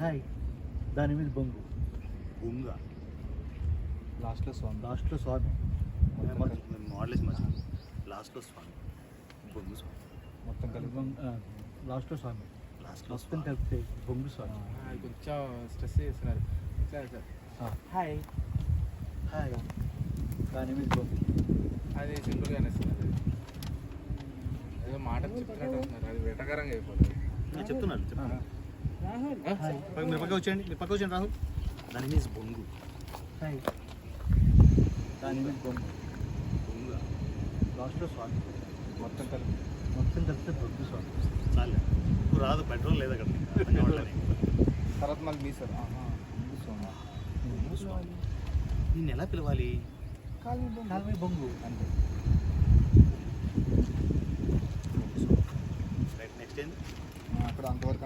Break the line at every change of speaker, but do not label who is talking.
Hi. దాని మీద బొంగు.
బొంగ?
లాస్ట్లో స్వామి.
లాస్ట్లో స్వామి.
మోడల్స్ మధ్య లాస్ట్లో స్వామి. బొంగు స్వామి.
మొత్తం కలిపి
బొంగు- లాస్ట్లో స్వామి.
లాస్ట్లో
మొత్తం కలిపితే బొంగు స్వామి.
కొంచెం స్ట్రెస్ చేస్తున్నారు. సరే సార్.
ఆ,
హాయ్.
హాయ్. దాని మీద బొంగు.
అది సింపుల్గానే సార్ అది ఏదో మాట చెప్తున్నట్టు అది వెటకరంగా అయిపోతుంది.
నేను చెప్తున్నాను చెప్తున్నాను. మీరు పక్క వచ్చేయండి. మీరు పక్క వచ్చేయండి రాహుల్. దాని మీద బొంగు.
దాని మీద బొంగు.
బొంగ
లాస్ట్లో స్వామి
మొత్తం కలిపి.
మొత్తం కలిపితే బొంగు స్వామి
చాలే. ఇప్పుడు రాదు పెట్రోల్ లేదు అక్కడ.
తర్వాత మళ్ళీ మీ సార్.
నిన్ను ఎలా పిలవాలి?
బొంగు.
అంతే. అక్కడ అంతవరకు